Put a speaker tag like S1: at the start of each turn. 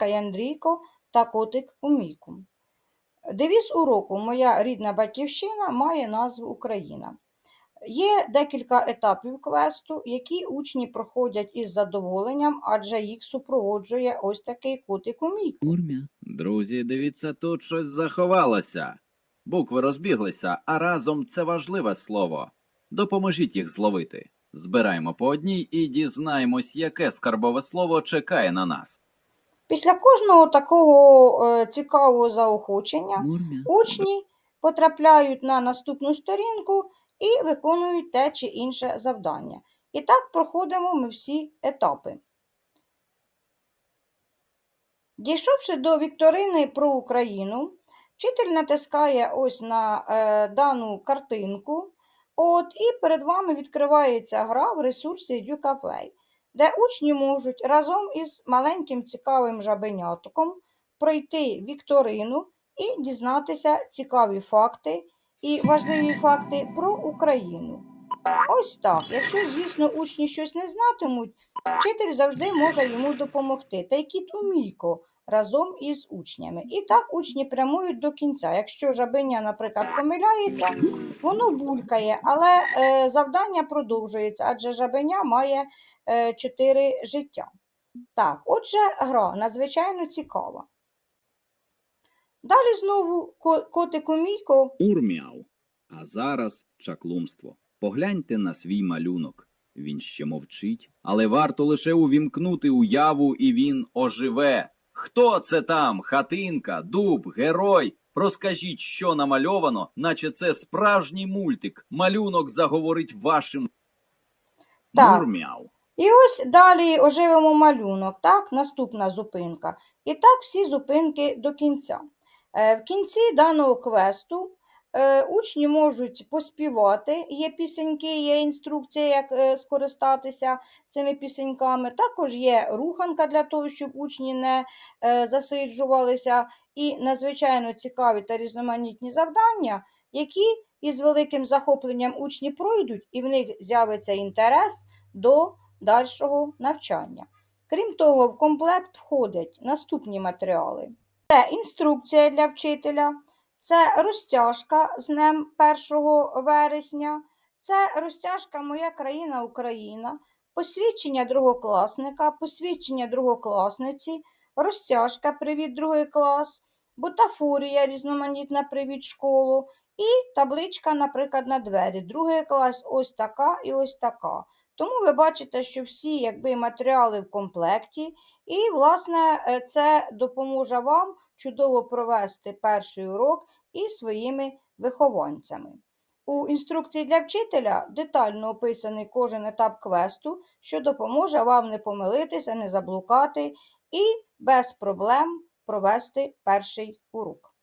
S1: Андрійко та котик Умійку. Девіз уроку Моя рідна батьківщина має назву Україна. Є декілька етапів квесту, які учні проходять із задоволенням, адже їх супроводжує ось такий котик Умійко.
S2: Друзі, дивіться, тут щось заховалося. Букви розбіглися, а разом це важливе слово. Допоможіть їх зловити. Збираємо по одній і дізнаємось, яке скарбове слово чекає на нас.
S1: Після кожного такого е, цікавого заохочення учні потрапляють на наступну сторінку і виконують те чи інше завдання. І так проходимо ми всі етапи. Дійшовши до вікторини про Україну, вчитель натискає ось на е, дану картинку. От, і перед вами відкривається гра в ресурсі EducaPlay, де учні можуть разом із маленьким цікавим жабенятоком пройти вікторину і дізнатися цікаві факти і важливі факти про Україну. Ось так. Якщо, звісно, учні щось не знатимуть, вчитель завжди може йому допомогти. Та й кіт Умійко разом із учнями. І так учні прямують до кінця. Якщо жабеня, наприклад, помиляється, воно булькає, але е, завдання продовжується, адже жабеня має е, 4 життя. Так, отже, гра надзвичайно цікава. Далі знову ко- котик Умійко
S2: Урмяв. А зараз чаклунство. Погляньте на свій малюнок. Він ще мовчить, але варто лише увімкнути уяву, і він оживе. Хто це там? Хатинка, дуб, герой? Розкажіть, що намальовано, наче це справжній мультик. Малюнок заговорить вашим
S1: Так.
S2: Мурмяв.
S1: І ось далі оживимо малюнок, так, наступна зупинка. І так всі зупинки до кінця. Е, В кінці даного квесту учні можуть поспівати, є пісеньки, є інструкція, як е, скористатися цими пісеньками. Також є руханка для того, щоб учні не е, засиджувалися, і надзвичайно цікаві та різноманітні завдання, які із великим захопленням учні пройдуть, і в них з'явиться інтерес до дальшого навчання. Крім того, в комплект входять наступні матеріали: це інструкція для вчителя, це розтяжка з днем 1 вересня, це розтяжка Моя країна Україна, посвідчення другокласника, посвідчення другокласниці, розтяжка Привіт другий клас, бутафорія різноманітна Привіт школу і табличка, наприклад, на двері. Другий клас ось така і ось така. Тому ви бачите, що всі якби, матеріали в комплекті, і, власне, е, це допоможе вам чудово провести перший урок із своїми вихованцями. У інструкції для вчителя детально описаний кожен етап квесту, що допоможе вам не помилитися, не заблукати і без проблем провести перший урок.